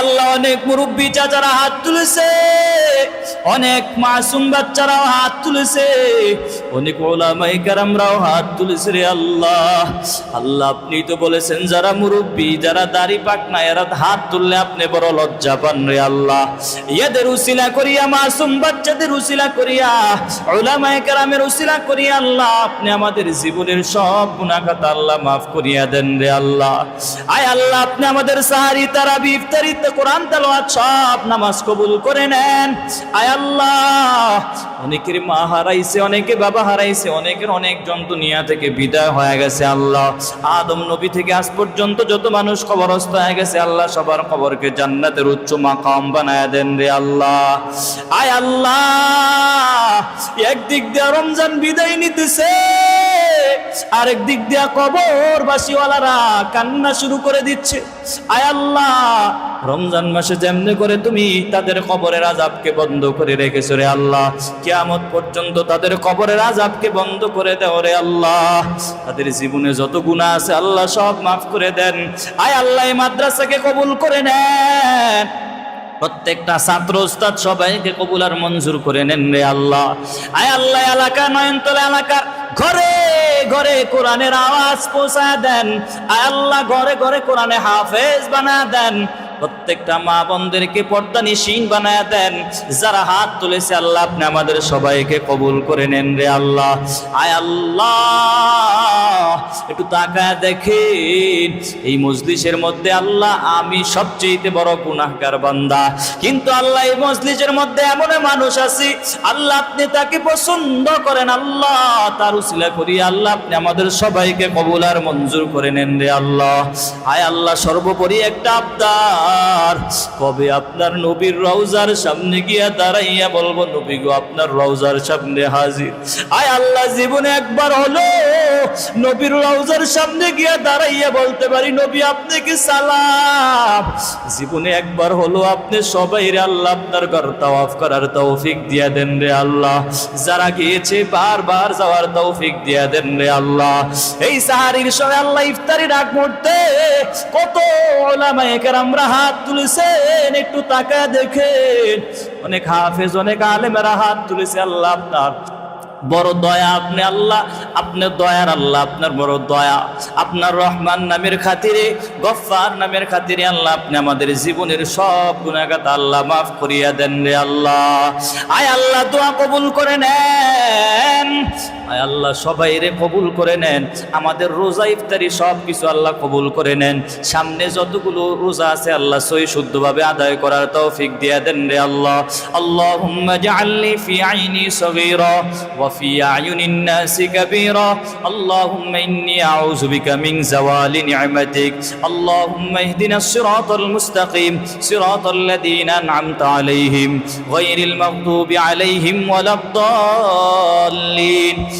আল্লাহ অনেক মুরব্বী চাচারা হাত তুলেছে। অনেক মাসুম বাচ্চারাও হাত তুলেছে। অনেক ওলামাই কারামরাও হাত তুলেছে রে আল্লাহ। আল্লাহ আপনি তো বলেছেন, যারা মুরব্বী, যারা দাড়ি পাক না এরা হাত তুললে আপনি বড় লজ্জা পান রে আল্লাহ। ইয়াদের উসিলা করিয়া, মাসুম বাচ্চাদের উসিলা করিয়া, ওলামাই কারামের উসিলা করিয়া আল্লাহ, আপনি আমাদের জীবনের সব গুনাখাতা আল্লাহ মাফ করিয়া দেন রে আল্লাহ। আয় আল্লাহ, আপনি আমাদের সাহারি তারা ইফতারিতে কোরআন, তেলাওয়াত সব নামাজ কবুল করে নেন। আয় আল্লাহ। অনেকের মা হারাইছে, অনেকে বাবা হারাইছে, অনেকের অনেক জন দুনিয়া থেকে বিদায় হয়ে গেছে আল্লাহ। আদম নবী থেকে আজ পর্যন্ত যত মানুষ খবরস্থ হয়ে গেছে, আল্লাহ সবার খবরকে জান্নাতের উচ্চ মাকাম বানায় দেন রে আল্লাহ। আয় আল্লাহ, একদিক দিয়ে রমজান বিদায় নিতেছে। আরেক দিক দিয়া কবর বাসিওয়ালারা কান্না শুরু করে দিচ্ছে। আয় আল্লাহ, রমজান মাসে যেমনি করে তুমি তাদের কবরের আজাবকে বন্ধ করে রেখেছো রে আল্লাহ। কিয়ামত পর্যন্ত তাদের কবরের আজাবকে বন্ধ করে দাও রে আল্লাহ। তাদের জীবনে যত গুণা আছে আল্লাহ সব মাফ করে দেন। আয় আল্লাহ, এই মাদ্রাসাকে কবুল করে নেন। প্রত্যেকটা ছাত্র উস্তাদ সবাইকে কবুল আর মঞ্জুর করে নেন রে আল্লাহ। আয় আল্লাহ, এলাকা, নয়নতলা এলাকার ঘরে ঘরে কোরআনের আওয়াজ পৌঁছায় দেন। আয় আল্লাহ, ঘরে ঘরে কোরআনে হাফেজ বানা দেন। প্রত্যেকটা মা বোনদেরকে পর্দা নিশীন বানায় দেন। যারা হাত তুলেছে, আল্লাহ আপনি আমাদের সবাইকে কবুল করে নেন রে আল্লাহ। আয় আল্লাহ। একটু তাকায় দেখেন, এই মজলিসের মধ্যে আল্লাহ আমি সবচেয়ে বড় গুনাহগার বান্দা। কিন্তু আল্লাহ এই মজলিসের মধ্যে এমন মানুষ আছি, আল্লাহ আপনি তাকে পছন্দ করেন, আল্লাহ তার উসিলা করি আল্লাহ আপনি আমাদের সবাইকে কবুল আর মঞ্জুর করে নেন রে আল্লাহ। আয় আল্লাহ, সর্বোপরি একটা আবদার। কবে আপনার নবীর রওজার সামনে গিয়া দাঁড়াইয়া বলব, নবী গো, আপনার রওজার সামনে হাজির। আয় আল্লাহ, জীবনে একবার হলো নবীর রওজার সামনে গিয়া দাঁড়াইয়া বলতে পারি, নবী, আপনি কি সালাম? জীবনে একবার হলো আপনি সবাই রে আল্লাহ, আপনার ঘর তাওয়াফ করার তৌফিক দিয়া দেন রে আল্লাহ। যারা গিয়েছে বারবার যাওয়ার তৌফিক দিয়া দেন রে আল্লাহ। এই সাহারির সময় আল্লাহ ইফতারির আগ মুহূর্তে কত ওলামায়ে কেরামরা হাত তুলেছেন, একটু তাকা দেখেন। অনেক হাফেজ, অনেক আলেমেরা হাত তুলেছে, আল্লাহ আপনার বড় দয়া, আপনি আল্লাহ আপনার দয়ার আল্লাহ, আপনার বড় দয়া। আপনার রহমান নামের খাতিরে গফার নামের খাতিরে আল্লাহ, আপনি আমাদের জীবনের সব গুণাগাত আল্লাহ মাফ করিয়া দেন রে আল্লাহ। আয় আল্লাহ, দোয়া কবুল করে নেন। আল্লাহ, সবাই রে কবুল করে নেন। আমাদের রোজা ইফতারি সব কিছু আল্লাহ কবুল করে নেন। সামনে যতগুলো রোজা আছে, আল্লাহ সই শুদ্ধভাবে আদায় করার তৌফিক দিয়া দেন রে আল্লাহ। আল্লাহুম্মা জাআলনি ফি আইনি সগীরা ওয়া ফি আয়ুনিন নাসি কাবীরা। আল্লাহুম্মা ইন্নী আউযু বিকা মিন জাওয়ালি নি'মাতিক। আল্লাহুম্মা ইহদিনাস সিরাতাল মুস্তাকিম। সিরাতাল লাযীনা আন'আমতা আলাইহিম। গায়রিল মাগদুবি আলাইহিম ওয়ালাদ-দাল্লিন।